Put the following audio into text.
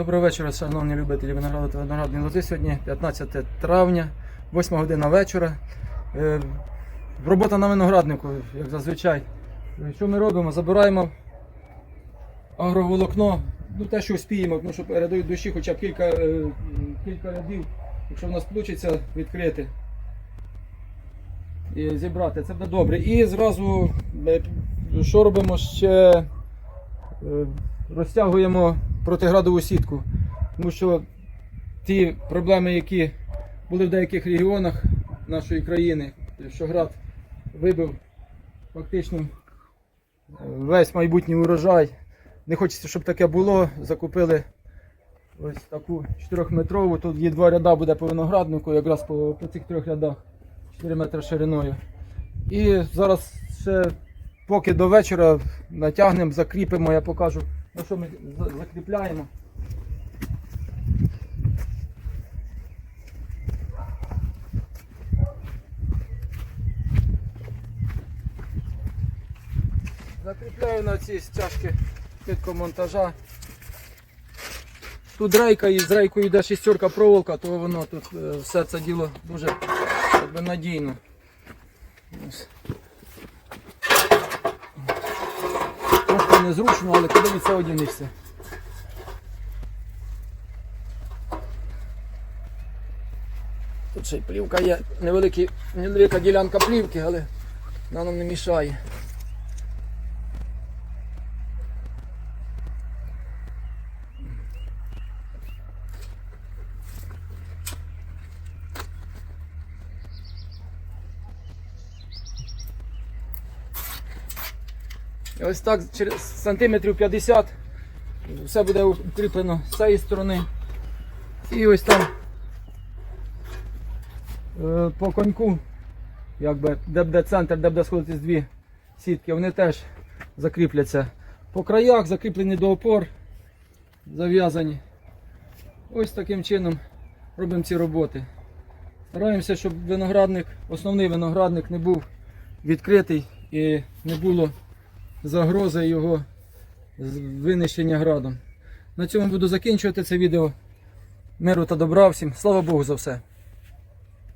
Доброго вечора, шановні любителі винограду та виноградної лози. Сьогодні 15 травня, 8 година вечора. Е, Робота на винограднику, як зазвичай. Е, Що ми робимо? Забираємо агроволокно, ну те, що успіємо, ну, щоб передають душі хоча б кілька, е, кілька рядів, якщо в нас вийде відкрити і зібрати, це буде добре. І зразу що робимо ще? Розтягуємо протиградову сітку. Тому що ті проблеми, які були в деяких регіонах нашої країни, що град вибив фактично е, весь майбутній урожай. Не хочеться, щоб таке було. Закупили ось таку 4-метрову. Тут є два ряда буде по винограднику, якраз по, по цих трьох рядах 4 метри шириною. І зараз ще поки до вечора натягнемо, закріпимо, я покажу, на що ми закріпляємо. Закріпляю на ці стяжки монтажа. Тут рейка і з рейкою йде шістерка проволока, то воно тут е, все це діло дуже надійно. Ось. Незручно, але куди від це одінешся. Тут ще й плівка є, невелика ділянка плівки, але вона нам не мішає. Ось так через сантиметрів 50 все буде укріплено з цієї сторони. І ось там е, по коньку, якби, де буде центр, де буде сходитись дві сітки, вони теж закріпляться. По краях закріплені до опор, зав'язані. Ось таким чином робимо ці роботи. Стараємося, щоб виноградник, основний виноградник не був відкритий і не було загрози його винищення градом. На цьому буду закінчувати це відео. Миру та добра всім. Слава Богу за все.